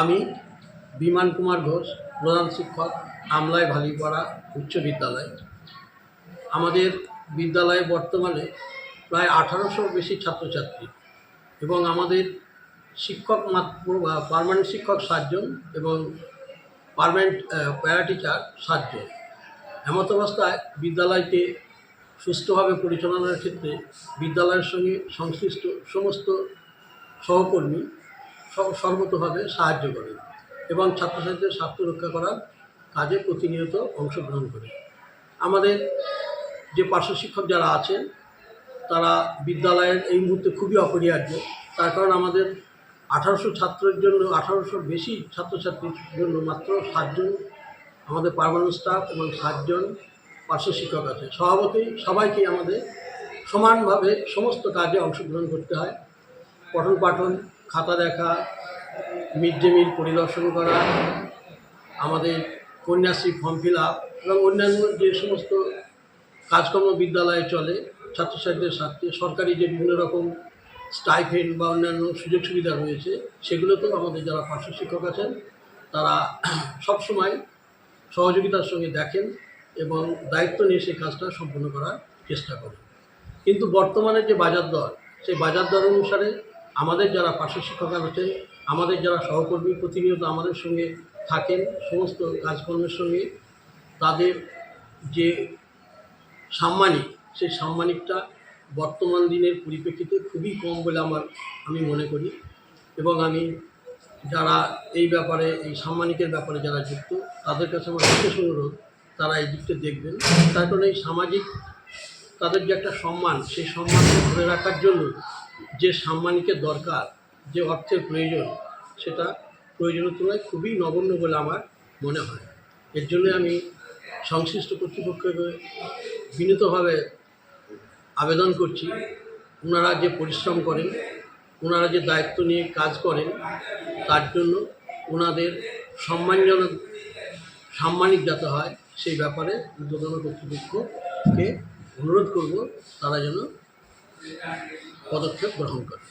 আমি বিমান কুমার ঘোষ, প্রধান শিক্ষক আমলায় ভালিপাড়া উচ্চ বিদ্যালয়। আমাদের বিদ্যালয়ে বর্তমানে প্রায় আঠারোশোর বেশি ছাত্রছাত্রী এবং আমাদের শিক্ষক মাত্র পার্মানেন্ট শিক্ষক সাতজন এবং পার্মানেন্ট প্যারা টিচার সাতজন। এমত অবস্থায় বিদ্যালয়কে সুষ্ঠুভাবে পরিচালনার ক্ষেত্রে বিদ্যালয়ের সঙ্গে সংশ্লিষ্ট সমস্ত সহকর্মী সর্বতোভাবে সাহায্য করে এবং ছাত্রছাত্রীদের স্বার্থ রক্ষা করার কাজে প্রতিনিয়ত অংশগ্রহণ করে। আমাদের যে পার্শ্ব শিক্ষক যারা আছেন, তারা বিদ্যালয়ের এই মুহূর্তে খুবই অপরিহার্য। তার কারণ আমাদের আঠারোশো ছাত্রের জন্য, আঠারোশোর বেশি ছাত্রছাত্রীর জন্য মাত্র সাতজন আমাদের পার্মানেন্ট স্টাফ এবং সাতজন পার্শ্ব শিক্ষক আছে। স্বভাবতই সবাইকে আমাদের সমানভাবে সমস্ত কাজে অংশগ্রহণ করতে হয়। পঠন পাঠন, খাতা দেখা, মিড ডে মিল পরিদর্শন করা, আমাদের কন্যাশ্রী ফর্ম ফিল আপ এবং অন্যান্য যে সমস্ত কাজকর্ম বিদ্যালয়ে চলে, ছাত্রছাত্রীদের স্বার্থে সরকারি যে বিভিন্ন রকম স্টাইফেন্ড বা অন্যান্য সুযোগ সুবিধা রয়েছে, সেগুলোতেও আমাদের যারা পার্শ্ব শিক্ষক আছেন, তারা সবসময় সহযোগিতার সঙ্গে দেখেন এবং দায়িত্ব নিয়ে সেই কাজটা সম্পন্ন করার চেষ্টা করেন। কিন্তু বর্তমানে যে বাজার দর, সেই বাজার দর অনুসারে আমাদের যারা পার্শ্ব শিক্ষক আছেন আমাদের যারা সহকর্মী প্রতিনিয়ত আমাদের সঙ্গে থাকেন, সমস্ত কাজকর্মের সঙ্গে তাদের যে সাম্মানিক, সেই সাম্মানিকটা বর্তমান দিনের পরিপ্রেক্ষিতে খুবই কম বলে আমার, আমি মনে করি। এবং আমি যারা এই ব্যাপারে, এই সাম্মানিকের ব্যাপারে যারা যুক্ত, তাদের কাছে আমার বিশেষ অনুরোধ, তারা এই দিকটা দেখবেন। তার কারণ এই সামাজিক, তাদের যে একটা সম্মান, সেই সম্মানকে ধরে রাখার জন্য যে সাম্মানিকের দরকার, যে অর্থের প্রয়োজন, সেটা প্রয়োজনের তুলনায় খুবই নগণ্য বলে আমার মনে হয়। এর জন্য আমি সংশ্লিষ্ট কর্তৃপক্ষকে বিনীতভাবে আবেদন করছি, ওনারা যে পরিশ্রম করেন, ওনারা যে দায়িত্ব নিয়ে কাজ করেন, তার জন্য ওনাদের সম্মানজনক, সাম্মানিক যাতে হয়, সেই ব্যাপারে উদ্বোধন কর্তৃপক্ষকে অনুরোধ করব, তারা যেন পদক্ষেপ গ্রহণ করে।